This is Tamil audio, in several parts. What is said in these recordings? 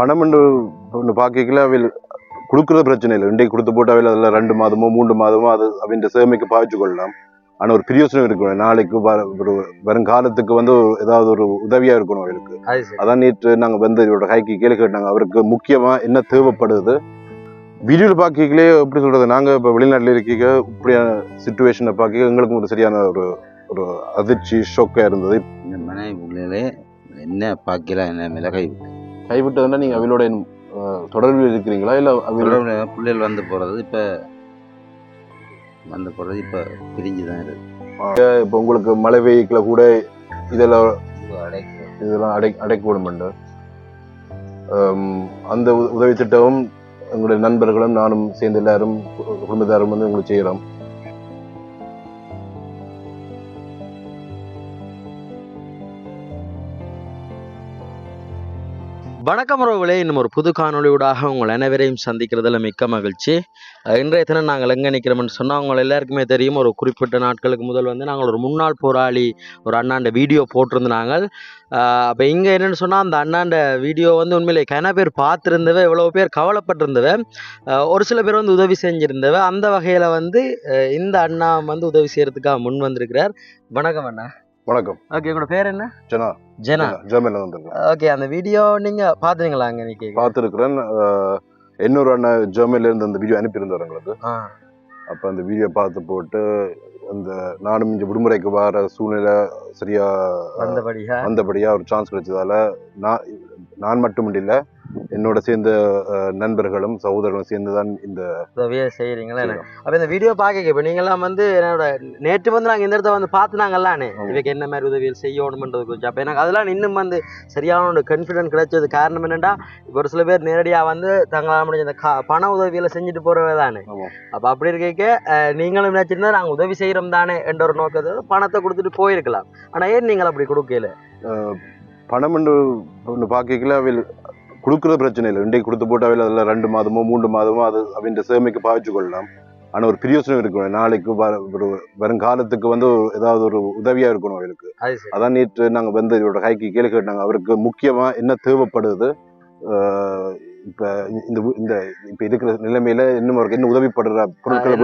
பணம்னு ஒன்று பார்க்கல அவையில் கொடுக்குறது பிரச்சனை இல்லை. இன்றைக்கு கொடுத்து போட்டு அவையில் அதில் ரெண்டு மாதமோ மூன்று மாதமோ அது அவன் சேமிக்க பாவிச்சு கொள்ளலாம். ஆனால் ஒரு பிரியோசனம் இருக்கணும். நாளைக்கு வர ஒரு வருங்காலத்துக்கு வந்து ஏதாவது ஒரு உதவியாக இருக்கணும் அவருக்கு அதான் நேற்று நாங்கள் வந்து இவரோட கைக்கு கேள்வி கேட்டாங்க. அவருக்கு முக்கியமாக என்ன தேவைப்படுது? வீடியோவில் பார்க்கலே எப்படி சொல்கிறது நாங்கள் இப்போ வெளிநாட்டில் இருக்கீங்க. இப்படியான சுச்சுவேஷனை பார்க்க எங்களுக்கும் ஒரு சரியான ஒரு ஒரு அதிர்ச்சி ஷோக்காக இருந்தது. இந்த மனை உள்ளே என்ன பார்க்கலாம் என்ன மிளகை கைவிட்டதுன்னா நீங்கள் அவளோட தொடர்பில் இருக்கிறீங்களா? இல்லை அவளோட பிள்ளைகள் வந்து போகிறது இப்போ வந்து போகிறது இப்போ பிரிஞ்சு தான் இருக்கு இப்போ உங்களுக்கு மழை வெயிக்கில் கூட இதெல்லாம் இதெல்லாம் அடை அடைக்கூடுமெண்டு அந்த உதவி திட்டமும் எங்களுடைய நண்பர்களும் நானும் சேர்ந்து எல்லாரும் குடும்பத்தாரும் வந்து உங்களுக்கு செய்கிறோம் வணக்கம் உறவுகளே. இன்னும் ஒரு புது காணொலியூடாக உங்கள் அனைவரையும் சந்திக்கிறதுல மிக்க மகிழ்ச்சி. இன்றைய தினம் நாங்கள் எங்கே நிற்கிறோம்னு சொன்னால் உங்கள் எல்லாருக்குமே தெரியும் ஒரு குறிப்பிட்ட நாட்களுக்கு முதல் வந்து நாங்கள் ஒரு முன்னாள் போராளி ஒரு அண்ணாண்ட வீடியோ போட்டிருந்தாங்க. அப்போ இங்கே என்னென்னு சொன்னால் அந்த அண்ணாண்ட வீடியோ வந்து உண்மையிலே கன பேர் பார்த்துருந்தவ எவ்வளோ பேர் கவலைப்பட்டிருந்தவ ஒரு சில பேர் வந்து உதவி செஞ்சுருந்தவ அந்த வகையில் வந்து இந்த அண்ணா வந்து உதவி செய்கிறதுக்காக முன் வந்திருக்கிறார். வணக்கம் அண்ணா. வணக்கம். ஓகே உங்களோட பேர் என்ன? ஜனா. ஜெனா. ஜெர்மனில் வந்திருக்கேன் ஓகே அந்த வீடியோ நீங்கள் பார்த்துங்களா அங்கே நிற்க பார்த்துருக்குறேன். இன்னொரு அண்ணன் ஜெர்மனில இருந்து அந்த வீடியோ அனுப்பியிருந்தார் எங்களுக்கு. ஆ. அப்போ அந்த வீடியோ பார்த்து போட்டு அந்த நானும் இங்கே விடுமுறைக்கு வர சூழ்நிலை சரியா வந்தபடியா? வந்தபடியா ஒரு சான்ஸ் கிடைச்சதால நான் நான் மட்டும் இல்லை என்னோட சேர்ந்த நண்பர்களும் சகோதரர்களும் சேர்ந்து தான் இந்த உதவியே செய்கிறீங்களா அப்போ இந்த வீடியோ பார்க்க இப்போ நீங்களாம் வந்து என்னோட நேற்று வந்து நாங்கள் இந்த இடத்த வந்து பார்த்துனாங்கல்லானே ஆமா. இவைக்கு என்ன மாதிரி உதவிகள் செய்யணுமன்றது குறித்து அப்போ எனக்கு அதெல்லாம் இன்னும் வந்து சரியான ஒரு கான்ஃபிடென்ட் கிடைச்சது காரணம் என்னென்னா இப்போ ஒரு சில பேர் நேரடியாக வந்து தங்களால் முடிஞ்ச இந்த கா பண உதவிகளை செஞ்சுட்டு போகிறவே தானே. அப்போ அப்படி இருக்க நீங்களும் நினச்சிருந்தா நாங்கள் உதவி செய்கிறோம் தானே என்ற ஒரு நோக்கத்தோட பணத்தை கொடுத்துட்டு போயிருக்கலாம். ஆனால் ஏன் நீங்கள் அப்படி கொடுக்கல? பணம் ஒன்று பார்க்கல கொடுக்குறது பிரச்சனை இல்லை. இன்றைக்கு கொடுத்து போட்டு அவையில் அதில் ரெண்டு மாதமோ மூன்று மாதமோ அது அவன் சேமிக்க பாவிச்சு கொள்ளலாம். ஆனால் ஒரு பிரியோசனம் இருக்கணும் நாளைக்கு வர ஒரு வருங்காலத்துக்கு வந்து ஏதாவது ஒரு உதவியாக இருக்கணும் அவருக்கு அதான் நேற்று நாங்கள் வந்து இவரோட கைக்கு கேள்வி கேட்டாங்க. அவருக்கு முக்கியமாக என்ன தேவைப்படுது? இப்ப இந்த இந்த இப்ப இருக்கிற நிலைமையில இன்னும் அவருக்கு என்ன உதவிப்படுற பொருட்களை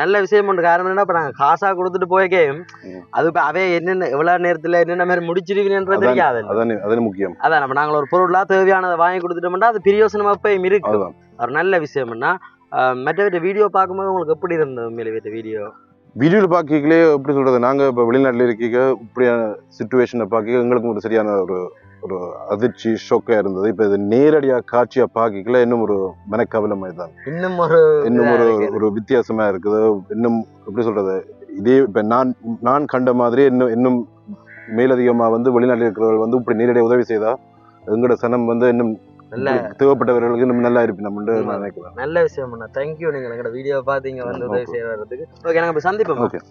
நல்ல விஷயம் ஒன்று. காரணம் என்ன இப்போ நாங்கள் காசாக கொடுத்துட்டு போய்க்கே. அது இப்போ அவே என்னென்ன எவ்வளோ நேரத்தில் என்னென்ன மாதிரி முடிச்சிருவீங்கன்றது தெரியாது அதான் முக்கியம். அதான் நம்ம நாங்கள் ஒரு பொருளாக தேவையானதை வாங்கி கொடுத்துட்டோம்னா அது பிரியோசனமா போய் இருக்கு ஒரு நல்ல விஷயம்னா மற்ற வீடியோ பார்க்கும்போது உங்களுக்கு எப்படி இருந்தது வீட்டு வீடியோ? வீடியோவில் பார்க்கலே எப்படி சொல்றது? நாங்க இப்ப வெளிநாட்டுல இருக்கீங்க இப்படியான சுச்சுவேஷனை பார்க்க எங்களுக்கும் ஒரு சரியான ஒரு ஒரு அதிர்ச்சி ஷோக்கா இருந்தது. இப்ப இது நேரடியா காட்சியா பார்க்கல இன்னும் ஒரு மனக்கவலமை தான். இன்னும் ஒரு இன்னும் ஒரு. ஒரு வித்தியாசமா இருக்குது. இன்னும் எப்படி சொல்றது? இதே இப்ப நான் நான் கண்ட மாதிரி இன்னும் இன்னும் மேலதிகமா வந்து வெளிநாட்டில் இருக்கிறவர்கள் வந்து இப்படி நேரடியாக உதவி செய்தா எங்களோட சனம் வந்து இன்னும் நல்ல தேவைப்பட்டவர்களுக்கு இன்னும் நல்லா இருப்பேன் நம்ம உண்மை. நான் நினைக்கிறேன் நல்ல விஷயம் பண்ணா தேங்க்யூ நீங்கள் எங்களோட வீடியோ பார்த்தீங்க வந்து உதவி. செய்ய வர்றதுக்கு ஓகே நாங்கள் சந்திப்போம் Okay.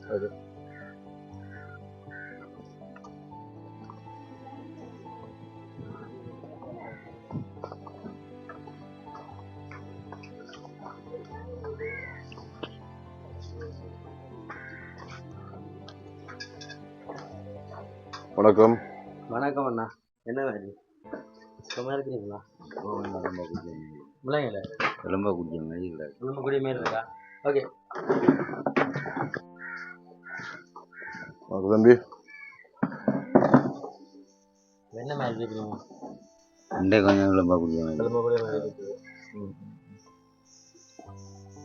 வணக்கம். வணக்கம் அண்ணா. என்ன வேணும் சும்மா இருக்கிறீங்களா இல்லைங்களே ரொம்ப குடிச்ச மாதிரி இல்லை. நம்ம கூடிய மாரி இருக்கா? ஓகே. வணக்கம் தம்பி. என்ன மாதிரி இருக்கீங்க ரெண்டே கொஞ்சம் ரொம்ப குடிச்ச மாதிரி நம்ம கூடிய மாதிரி இருக்குது.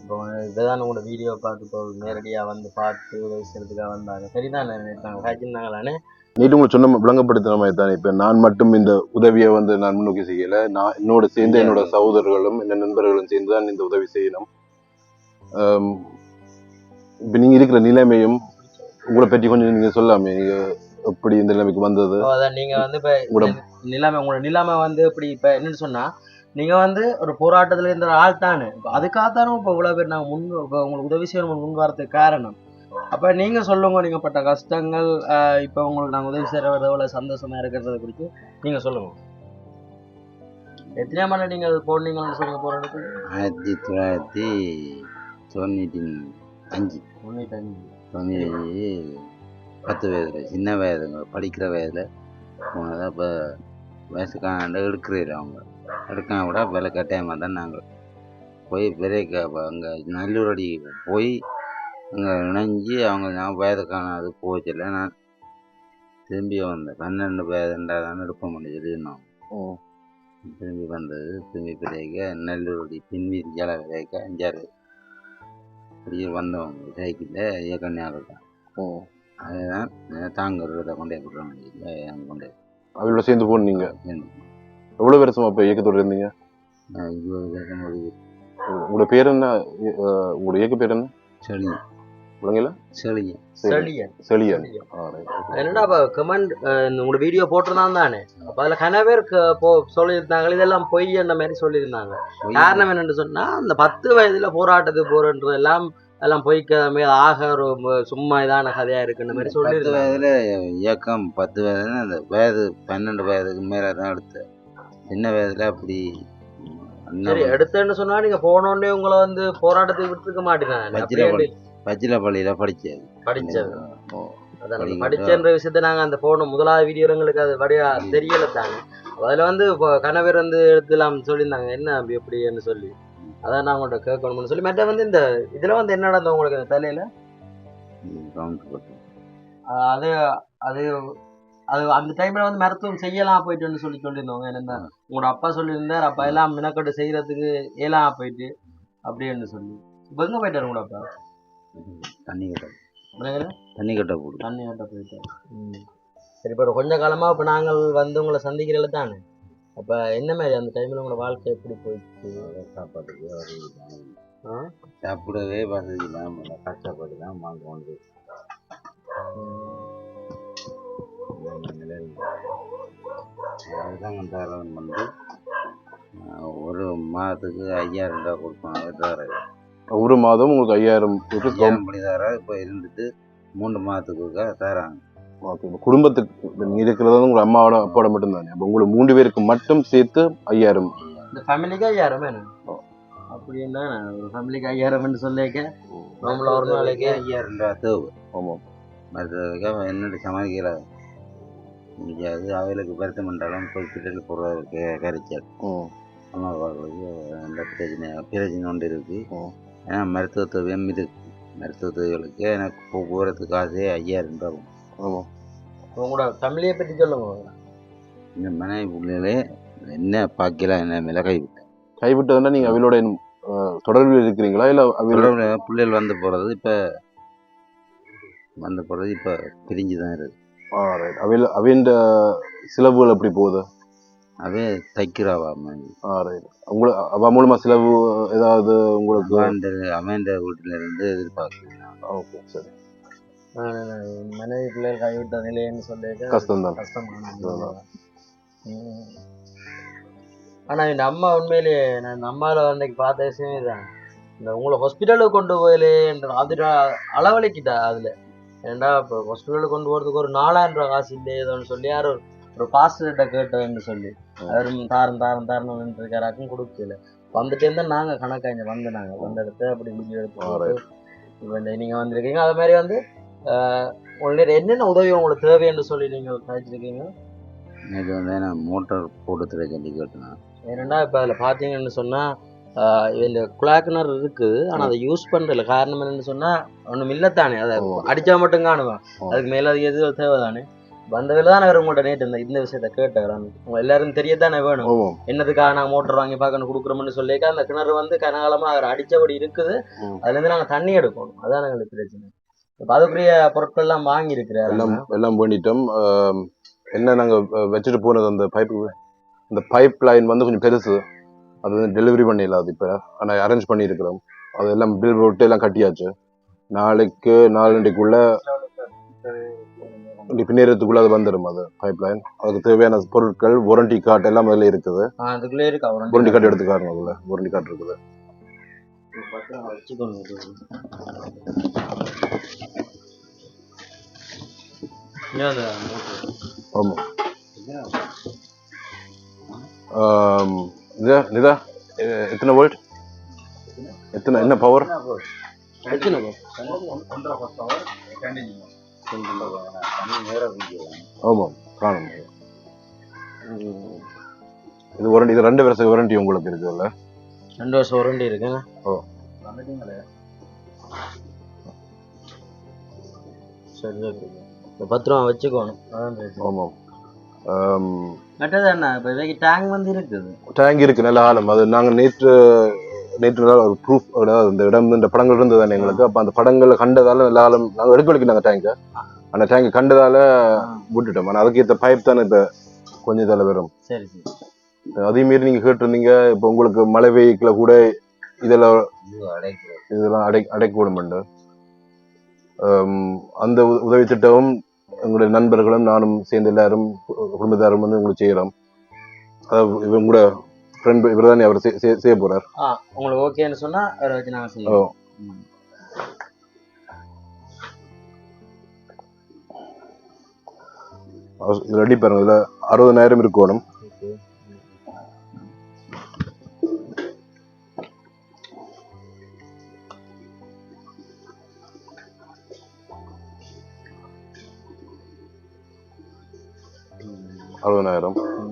இப்போ இதுதான் உங்களோட வீடியோ பார்த்து இப்போ நேரடியாக வந்து பார்த்து உதவி செய்யறதுக்காக வந்தாங்க. சரிதான் நாங்கள் காய்ச்சிருந்தாங்களானே நீட்டு உங்களுக்கு சொன்ன விளங்கப்படுத்தின மாதிரி தான் இப்ப நான் மட்டும் இந்த உதவியை வந்து நான் முன்னோக்கி செய்யல. நான் என்னோட சேர்ந்து என்னோட சகோதரர்களும் என்ன நண்பர்களும் சேர்ந்து தான் இந்த உதவி செய்யணும். இப்ப நீங்க இருக்கிற நிலைமையும் உங்களை பற்றி கொஞ்சம் நீங்க சொல்லாமே. நீங்க எப்படி இந்த நிலைமைக்கு வந்தது? நீங்கள் வந்து இப்போ நிலைமை உங்களோட நிலைமை வந்து இப்படி இப்போ என்னன்னு சொன்னால் நீங்கள் வந்து ஒரு போராட்டத்தில் இருந்த ஆள் தானே. இப்போ அதுக்காகத்தானே இப்போ இவ்வளோ பேர் நாங்கள் முன் இப்போ உங்களுக்கு உதவி செய்யணும் முன் வரதுக்கு காரணம். அப்போ நீங்கள் சொல்லுங்க நீங்கள் பட்ட கஷ்டங்கள் இப்போ உங்களுக்கு நாங்கள் உதவி செய்கிற எவ்வளோ சந்தோஷமா இருக்கிறத குறித்து நீங்கள் சொல்லுங்க. எத்தனை மணி நீங்கள் போனீங்கன்னு சொல்லுங்க போராட்டத்துக்கு? ஆயிரத்தி தொள்ளாயிரத்தி தொண்ணூற்றி அஞ்சு. அஞ்சு. தொண்ணூற்றி பத்து வயதில் சின்ன வயதுங்க படிக்கிற வயதில் போனதாக இப்போ வயசுக்கான எடுக்கிறீர்கள் அவங்க. எடுக்காம கூட விலை கட்டாயமாக தான் நாங்கள் போய் விலைக்கு அங்கே நல்லூரடி போய் அங்கே இணைஞ்சி அவங்க நான் வயதுக்கான அது போச்சில்ல நான் திரும்பி வந்தேன் பன்னெண்டு வயதுண்டா தான் எடுப்ப முடியுதுன்னு ம். திரும்பி வந்தது திரும்பி பிறகு நெல்லூரடி பின்வீதி ஜல விதைக்க அஞ்சாறு இப்படி வந்தவங்க சைக்கிளில் இயக்கணியாக தான் ம். அதுதான் தாங்கிறத கொண்டே கொடுக்க முடியல அங்கே கொண்டே அவளோட சேர்ந்து போனீங்க சேர்ந்து. எவ்வளவு வருஷமா இப்ப இயக்கத்தோட இருந்தீங்க? உங்களோட பேர் என்ன? உங்களோட இயக்க பேர் என்ன? செழியன். விளங்கல? செழியன். செழியன். செழியன். என்னடா அப்ப கமெண்ட் உங்களோட வீடியோ போட்டிருந்தான் தானே? அப்ப அதுல கன பேர் போ சொல்லியிருந்தாங்க இதெல்லாம் பொய் என்ற மாதிரி சொல்லியிருந்தாங்க. காரணம் என்னன்னு சொன்னா அந்த பத்து வயதுல போராட்டத்துக்கு போறன்றது எல்லாம் எல்லாம் பொய்க்காம ஆக ஒரு ம- சும்மா இதான கதையா இருக்குன்ற மாதிரி வயதுல இயக்கம் பத்து வயதுல அந்த வயது பன்னெண்டு வயதுக்கு மேலே தான் எடுத்தேன். சின்ன வயதுல அப்படி? சரி எடுத்தேன்னு சொன்னா நீங்க போனோடனே உங்களை வந்து போராட்டத்துக்கு விட்டுருக்க அப்படியே பச்சில பள்ளியில் படிச்சது படிக்கிற- படிச்சன்ற விஷயத்த நாங்க அந்த போன முதலாவது வீடியோ எங்களுக்கு அது வடியா தெரியல தாங்க. அதுல வந்து கணவர் வந்து எடுத்துலாம் சொல்லியிருந்தாங்க. என்ன அப்படி எப்படின்னு சொல்லி. அதான் நான் உங்கள்கிட்ட கேட்கணும்னு சொல்லி. மற்ற வந்து இந்த இதுல வந்து என்ன நடந்தது உங்களுக்கு தலையில? அது அது அது அந்த டைம்ல வந்து மருத்துவம் செய்யலாம் போயிட்டுன்னு சொல்லி சொல்லியிருந்தவங்க. என்ன உங்களோட அப்பா சொல்லியிருந்தார் அப்பா எல்லாம் மினக்கட்டு செய்யறதுக்கு ஏலாம் போயிட்டு அப்படின்னு சொல்லி. இப்போ எங்க போயிட்டாரு உங்களோட அப்பா? தண்ணி கட்ட? தண்ணி கட்ட போடு தண்ணி கட்ட போயிட்டாரு. சரி இப்போ கொஞ்ச காலமா இப்போ நாங்கள் வந்து உங்களை சந்திக்கிறல தானே. அப்ப என்ன மாதிரி அந்த டைம்ல உங்களோட வாழ்க்கை எப்படி போயிடுச்சு சாப்பாட்டுக்கு வசதி ஆ? சாப்பிடவே வசதி இல்லாமல் கஷ்டப்பட்டு தான் வாங்க கொண்டு அரசாங்கம் வந்து ஆஹ், ஒரு மாதத்துக்கு ஐயாயிரம் ரூபாய் கொடுப்பாங்க தர ஒரு மாதம் உங்களுக்கு ஐயாயிரம் ஐயாயிரம் படி தர இப்போ இருந்துட்டு மூன்று மாதத்துக்கு தராங்க. ஓகே குடும்பத்துக்கு நீங்க இருக்கிறது வந்து உங்க அம்மாவோட அப்பாவோட மட்டும்தானே? அப்ப உங்களுக்கு மூன்று பேருக்கு மட்டும் சேர்த்து ஐயாயிரம். இந்த ஃபேமிலிக்கு ஐயாயிரம் வேணும் அப்படின்னா ஒரு ஃபேமிலிக்கு ஐயாயிரம்னு சொல்லிக்க நம்மள ஒரு நாளைக்கு ஐயாயிரம் ரூபாய் தேவை. ஆமா. மற்றதுக்காக என்னோட முடியாது அவைகளுக்கு வருத்தம் பண்ணாலும் போய் பிள்ளைகள் போடுறதுக்கு கரைச்சார் ம். அம்மா அப்பாவுக்கு அந்த பிரச்சனை பிரச்சனை ஒன்று இருக்கு. ம். ஏன்னா மருத்துவ தேவையும் இருக்கு மருத்துவ தேவைகளுக்கு எனக்கு போக்குவரத்து காசே ஐயாயிரம் ரூபாய் ஆகும். உங்களோட ஃபேமிலியை பற்றி சொல்லுங்க இந்த மனைவி பிள்ளைகளே என்ன பார்க்கலாம் என்ன மேலே கைவிட்டேன் கைவிட்டதுன்னா நீங்க அவளோட தொடர்பில் இருக்கிறீங்களா? இல்ல அவளோட பிள்ளைகள் வந்து போகிறது இப்போ வந்து போகிறது இப்போ பிரிஞ்சு தான் இருக்கு. அவையில் அவையின் செலவுகள் எப்படி போகுது? அவே தைக்கிறாவா மாதிரி ஆ ரைட் உங்களுக்கு அவ மூலமா செலவு ஏதாவது உங்களுக்கு அவன் அவன் வீட்டில இருந்து எதிர்பார்க்கலாம் ஓகே சரி. மனைவி பிள்ளைகள் கைவிட்ட நிலைன்னு சொல்லிட்டு கஷ்டம் தான். கஷ்டமான ம். ஆனா இந்த அம்மா உண்மையிலேயே நான் இந்த அம்மாவில் அன்னைக்கு பார்த்த விஷயமே தான் இந்த உங்களை ஹாஸ்பிட்டலுக்கு கொண்டு போயிலேன்ற அது அளவழிக்கிட்டா அதுல. ஏன்டா இப்போ ஹாஸ்பிட்டலுக்கு கொண்டு போறதுக்கு ஒரு நாலாயிரம் ரூபாய் காசு இல்லையே ஏதோன்னு சொல்லி யாரும் ஒரு பாஸ்டர்கிட்ட கேட்டேன்னு சொல்லி. அவரும் தாரம் தாரம் தாரம் இருக்காராக்கும் கொடுக்கல. வந்துட்டே இருந்தா நாங்க கணக்காங்க வந்து நாங்க வந்த இடத்த அப்படி எடுத்து போட்டு, இப்ப இந்த நீங்க வந்திருக்கீங்க. அது மாதிரி வந்து உங்களுக்கு என்னென்ன உதவி உங்களுக்கு தேவைன்னு சொல்லி நீங்க கழிச்சிருக்கீங்க நேற்று வந்து நான் மோட்டார் போட்டு சொல்லி கேட்டேன். ஏன்னா இப்போ அதில் பார்த்தீங்கன்னு சொன்னால் இந்த குழாக்கிணர் இருக்குது ஆனால் அதை யூஸ் பண்ணுறதில்ல காரணம் என்னன்னு சொன்னால் ஒன்றும் இல்லைத்தானே. அதை ஆமா. அடித்தா மட்டும் காணுவேன். அதுக்கு மேலே அது எது தேவைதானே? வந்ததில் தான் அவர் உங்கள்கிட்ட நேற்று இந்த இந்த விஷயத்த கேட்டார். உங்க எல்லாரும் தெரியத்தானே வேணும்? என்னதுக்காக நாங்கள் மோட்டர் வாங்கி பார்க்கணும் கொடுக்குறோம்னு சொல்லிக்க அந்த கிணறு வந்து கனகாலமாக அவர் அடித்தபடி இருக்குது. அதுலேருந்து நாங்கள் தண்ணி எடுக்கணும். அதான் எங்களுக்கு பிரச்சனை. இப்போ அதுக்குரிய பொருட்கள்லாம் வாங்கியிருக்கிறாரு. எல்லாம் எல்லாம் பண்ணிட்டோம் என்ன நாங்க அஹ், வச்சுட்டு போனது அந்த பைப் இந்த பைப் லைன் வந்து கொஞ்சம் பெருசு. அது வந்து டெலிவரி பண்ணிடலாம். அது இப்போ ஆனால் அரேஞ்ச் பண்ணியிருக்கிறோம். அது எல்லாம் பில் போட்டு எல்லாம் கட்டியாச்சு. நாளைக்கு நாலண்டைக்குள்ள இப்படி நேரத்துக்குள்ள அது வந்துடும் அது பைப் லைன் அதுக்கு தேவையான பொருட்கள் வாரண்டி கார்டு எல்லாம் அதில் இருக்குது. அதுக்குள்ளே இருக்கு? வாரண்டி கார்டு எடுத்துக்காருங்க அதில். வாரண்டி கார்டு இருக்குது. ஆமாம் ஆம், நிதா நிதா எத்தனை வோல்ட் எத்தனை என்ன பவர் ஆமாம் காணும் இது வாரண்டி இது ரெண்டு வருஷம் வாரண்டி உங்களுக்கு இருக்குல்ல? ரெண்டு வருஷம் உருண்டி இருக்குண்ணா ஓ. சரி ஓகே இந்த பத்து ரூபா வச்சுக்கோணும். ஆமாம். டேங்க் வந்து இருக்குது. டேங்க் இருக்கு நல்ல ஆழம். அது நாங்கள் நேற்று நேற்று ஒரு ப்ரூஃப் இந்த இடம் இந்த படங்கள் இருந்தது தானே எங்களுக்கு. அப்போ அந்த படங்களை கண்டதால நல்ல ஆழம் நாங்கள் எடுக்க வலிக்கினாங்க டேங்கை அந்த டேங்க் கண்டதால விட்டுட்டோம். ஆனால் அதுக்கேற்ற பைப் தானே இப்போ கொஞ்சம் இதில் வரும். சரி சரி. அதே மாரி நீங்கள் கேட்டிருந்தீங்க. இப்போ உங்களுக்கு மழை வெயிக்கில் கூட இதில் இது அடைக்கிறது இதெல்லாம் அடை அடைக்கூடும் அந்த உதவி திட்டமும் எங்களுடைய நண்பர்களும் நானும் சேர்ந்து எல்லாரும் குடும்பத்தாரும் வந்து உங்களுக்கு செய்கிறோம் அதாவது இவங்க கூட ஃப்ரெண்ட் இவர் தானே அவர் செய்- செய்- செய்ய போறார். உங்களுக்கு ஓகேன்னு சொன்னா அவரை வச்சு நாங்கள் செய்வோம். ரெடி பாருங்க இதுல அறுபதனாயிரம் இருக்கணும்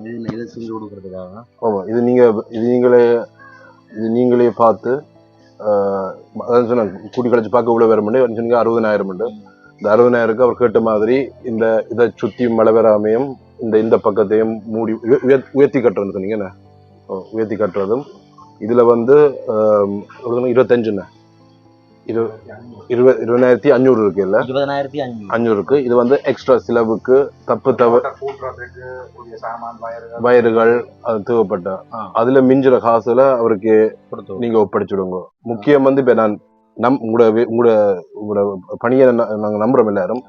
இது இதை செஞ்சு கொடுக்குறதுக்காக. ஆமா இது நீங்க இது நீங்களே இது நீங்களே பார்த்து அதான் சொன்னேன் கூட்டி கழிச்சு பார்க்க இவ்வளோ வேற மண்டு சொன்னீங்க அறுபதனாயிரம் மண்டு இந்த அறுபதனாயிரக்கு அவர் கேட்ட மாதிரி இந்த இதை சுற்றி மழை வராமையும் இந்த இந்த பக்கத்தையும் மூடி உய- உயர்- உயர்த்தி கட்டுறதுன்னு சொன்னீங்க என்ன? ஓ, உயர்த்தி கட்டுறதும். இதுல வந்து இருபத்தஞ்சுண்ணே இரு இருபது இருபதாயிரத்தி அஞ்சூறு இருக்கு இல்ல? இருபதனாயிரத்தி அஞ்சு அஞ்சூறு இருக்கு இது வந்து எக்ஸ்ட்ரா செலவுக்கு தப்பு தவ கூட்டுறதுக்கு புதிய சாமான் வயர்கள் வயறுகள் அது தேவைப்பட்ட. அதுல மிஞ்சுற காசுல அவருக்கு நீங்க ஒப்படைச்சுடுங்க. முக்கியம் வந்து இப்ப நான் நம் உங்களோட உங்களோட உங்களோட பணியை நா- நாங்க நம்புறோம் எல்லாரும்.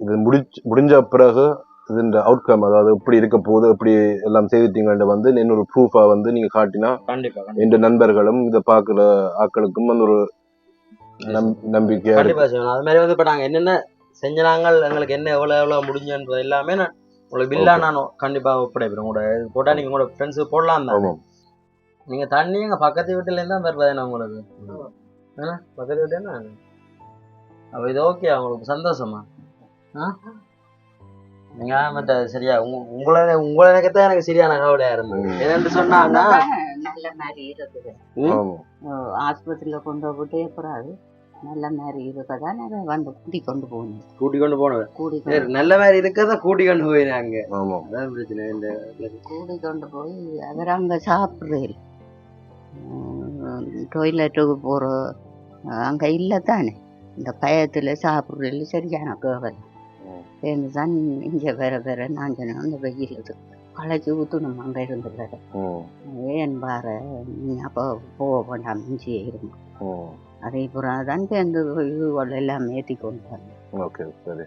இது முடிச்சு முடிஞ்ச பிறகு இதுன்ற அவுட்கம் அதாவது எப்படி இருக்க போகுது எப்படி எல்லாம் செய்துட்டீங்கன்ற வந்து இன்னொரு ப்ரூஃபா வந்து நீங்க காட்டினா. என்ற நண்பர்களும் இதை பார்க்குற ஆட்களுக்கும் வந்து ஒரு நம் நம்பிக்கையா இருக்கு. கண்டிப்பா செய்யணும் அது மாதிரி வந்து இப்ப நாங்க என்னென்ன செஞ்சனாங்க எங்களுக்கு என்ன எவ்வளவு எவ்வளவு முடிஞ்சன்றது எல்லாமே நான் உங்களுக்கு பில்லா Okay. நான் கண்டிப்பா ஒப்படைப்பேன். உங்களோட இது போட்டா நீங்க உங்களோட ஃப்ரெண்ட்ஸுக்கு போடலாம் தான். ஆமாம். நீங்க தண்ணி எங்க பக்கத்து வீட்டுல இருந்தா வருவது என்ன உங்களுக்கு? என்ன? பக்கத்து வீட்டு என்ன? அப்ப இது ஓகே உங்களுக்கு சந்தோஷமா? ஆ? நீங்க மற்ற சரியா உங்க- உங்களை உங்களை நினைக்கத்தான் எனக்கு சரியான கவலையா இருந்தது. ம். என்னன்னு சொன்னாங்கன்னா நல்ல மாதிரி இருக்குது. ஆஸ்பத்திரியில கொண்டு போட்டு போறாரு. நல்ல மாதிரி இருக்கதா நான் வந்து கூட்டி கொண்டு போகணும் கூட்டி கொண்டு போனது. கூடி நல்ல மாதிரி இருக்கதான் கூட்டி கொண்டு போயினாங்க ஆமாம் அதான் பிரச்சனை இந்த கூடி கொண்டு போய் அவர் அங்க சாப்பிடுறேன் டொய்லெட்டுக்கு போற அங்க இல்லை தானே. இந்த பயத்துல சாப்பிடுறதுல சரியான கேவல் தான் இங்க வேற வேற நான் சொன்னேன் அந்த வெயிலுக்கு. களைச்சி ஊற்றணும் அங்க இருந்து வேற ம் ஏன் பாரு நீ அப்போ போக வேண்டாம் இஞ்சியே இருமா ம் அதே புறம் தான் சேர்ந்து இதுகள் எல்லாம் ஏற்றி கொண்டு வந்தேன். ஓகே சரி.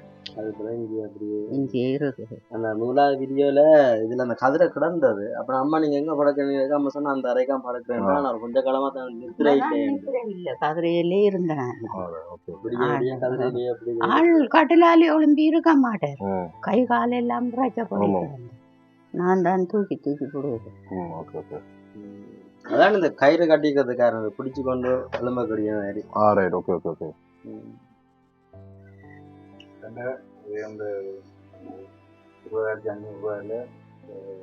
இங்க இருக்குது அந்த நூலாவது வீடியோல இதுல அந்த கதிரை கிடந்தது. அப்புறம் அம்மா நீங்க எங்க படக்கிறீங்க? அம்மா சொன்னா அந்த அரைக்காம படக்கிறேன். நான் கொஞ்ச காலமா தான் நிறுத்திட்டேன் இல்லை கதிரையிலே இருந்தேன் ஆள் கட்டிலாலே ஒளிம்பி இருக்க மாட்டேன் கை காலெல்லாம் பிரச்சனை நான் தான் தூக்கி தூக்கி போடுவேன். ம் ஓகே ஓகே அதான் இந்த கயிறு கட்டிக்கிறதுக்காரன் பிடிச்சு கொண்டு எலும்பக்கூடிய மாதிரி. ஆ ரைட் ஓகே ஓகே ஓகே வந்து இருபதாயிரத்தி அஞ்சூறு ரூபாயில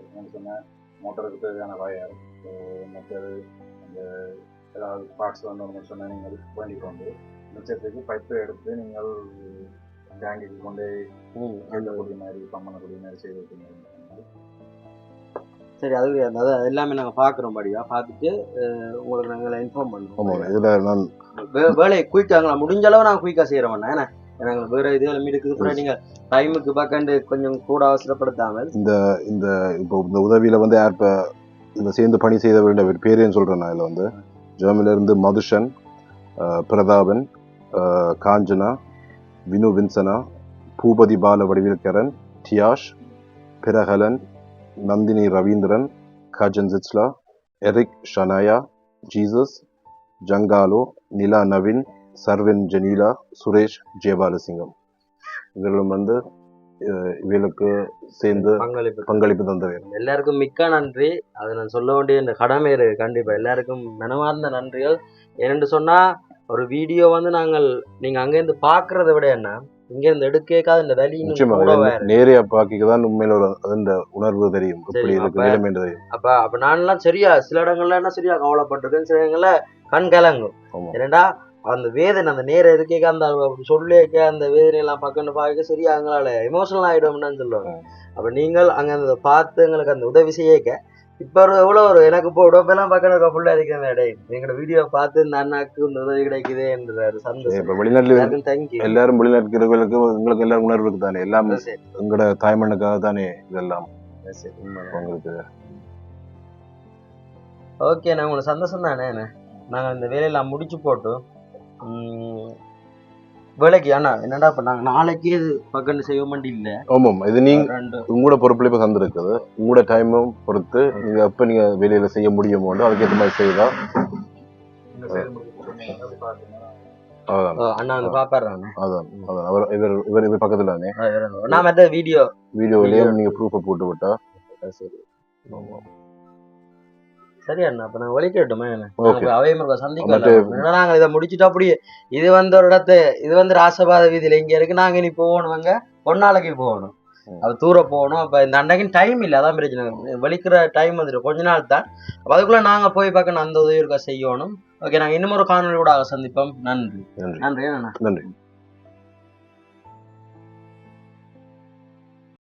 என்ன சொன்ன மோட்டருக்கு தேவையான வயர் மற்றது அந்த ஏதாவது பார்ட்ஸ் வந்து ஒன்று சொன்ன நீங்கள் வேண்டிக் கொண்டு மிச்சத்துக்கு பைப்பை எடுத்து நீங்கள் டேங்கிக்கு கொண்டு எழுதக்கூடிய மாதிரி பண்ணக்கூடிய மாதிரி செய்து வைக்கணும் சரி அது அது எல்லாமே நாங்க பாக்குறோம் படியா? பார்த்துட்டு உங்களுக்கு நாங்கள் இன்ஃபார்ம் பண்ணுவோம் இதுல நான் வேலையை குயிக்காங்களா? முடிஞ்ச அளவு நாங்கள் குயிக்காக செய்கிறோம் ஏன்னா எனக்கு வேற இது இருக்குது அப்புறம் நீங்க டைமுக்கு பக்கண்டு கொஞ்சம் கூட அவசரப்படுத்தாமல். இந்த இந்த இப்போ இந்த உதவியில வந்து யார் இப்போ இந்த சேர்ந்து பணி செய்த வேண்டிய பேரேன்னு சொல்றேன் நான் இதில் வந்து. ஜெர்மனில இருந்து மதுஷன் பிரதாபன் காஞ்சனா வினு வின்சனா பூபதி பால வடிவில்கரன் டியாஷ் பிரஹலன் நந்தினி ரவீந்திரன் கஜன் ஜிட்ஸ்லா எரிக் ஷனாயா ஜீசஸ் ஜங்காலோ நிலா நவீன் சர்வின் ஜெனீலா சுரேஷ் ஜெயபாலசிங்கம் இவர்களும் வந்து இவர்களுக்கு சேர்ந்து பங்களிப்பு பங்களிப்பு தந்தவர். எல்லாருக்கும் மிக்க நன்றி. அதை நான் சொல்ல வேண்டிய இந்த கடமை இருக்கு கண்டிப்பா. எல்லாருக்கும் மனமார்ந்த நன்றிகள். ஏனென்று சொன்னா ஒரு வீடியோ வந்து நாங்கள் நீங்க அங்கேருந்து பார்க்கறத விட என்ன இங்க இருந்து எடுக்கேக்காத இந்த வலி நேரடியா பாக்கிக்கு தான் உண்மையில ஒரு அந்த உணர்வு தெரியும். எப்படி. இருக்கு அப்ப- நிலைமை தெரியும்? அப்ப அப்ப நான்லாம் சரியா சில இடங்கள்ல என்ன சரியா கவலைப்பட்டிருக்கேன் சில இடங்கள்ல கண் கலங்கும். ஏன்னா அந்த வேதனை அந்த நேரம் இருக்கேக்க அந்த சொல்லிக்க அந்த வேதனை எல்லாம் பக்கம்னு பார்க்க சரியா எங்களால எமோஷனல் ஆயிடும்னு சொல்லுவாங்க. அப்ப நீங்கள் அங்க அந்த பார்த்து எங்களுக்கு அந்த உதவி செய்யக்க இப்ப ஒரு எவ்வளவு ஒரு எனக்கு இப்போ உடம்பெல்லாம் பக்கம் ஃபுல்லா இருக்கிறேன் டே எங்களோட வீடியோ பார்த்து இந்த அண்ணாக்கு இந்த உதவி கிடைக்குதே என்ற ஒரு சந்தோஷம் இப்ப வெளிநாட்டுல தேங்க்யூ எல்லாரும் வெளிநாட்டுக்கிறவர்களுக்கு உங்களுக்கு எல்லாரும் உணர்வு இருக்கு தானே எல்லாம் எங்களோட தாய்மண்ணுக்காக தானே இதெல்லாம் உங்களுக்கு ஓகே நான் உங்களுக்கு சந்தோஷம் தானே நாங்கள் இந்த வேலையெல்லாம் முடிச்சு போட்டு வேலைக்கு அண்ணா என்னடா நாங்கள் நாளைக்கே பக்கம் செய்ய மாட்டி இல்லை. ஆமாம் இது நீங்க உங்களோட பொறுப்புல இப்ப தந்திருக்குது. உங்களோட டைமும் பொறுத்து நீங்க எப்ப நீங்க வெளியில செய்ய முடியுமோ அதுக்கேற்ற மாதிரி ஓ, அண்ணா வந்து பாப்பாடுறாங்க அதான் அதான். அவர் இவர் இவர் இவர் பக்கத்துல தானே? நான் வீடியோ. வீடியோலயும் நீங்க ப்ரூஃபை போட்டு விட்டா சரி. சரி அண்ணா? அப்ப நாங்க வலிக்கட்டுமே ஓகே. அவை முருகா சந்திக்கலாம் மத்த- நாங்க இதை முடிச்சுட்டு அப்படியே இது வந்து ஒரு இடத்து இது வந்து ராசபாத வீதியில இங்க இருக்கு. நாங்க இனி போகணுங்க பொன்னாளைக்கு போகணும். அது தூர போகணும். அப்ப இந்த அன்னைக்கு டைம் இல்ல. அதான் பிரச்சனை. வலிக்கிற டைம் வந்துட்டு கொஞ்ச நாள் தான். அப்ப அதுக்குள்ள நாங்க போய் பார்க்கணும். அந்த உதவி இருக்கா செய்யணும். ஓகே நாங்க இன்னும் ஒரு காணொலியோட சந்திப்போம். நன்றி. நன்றி. நன்றி.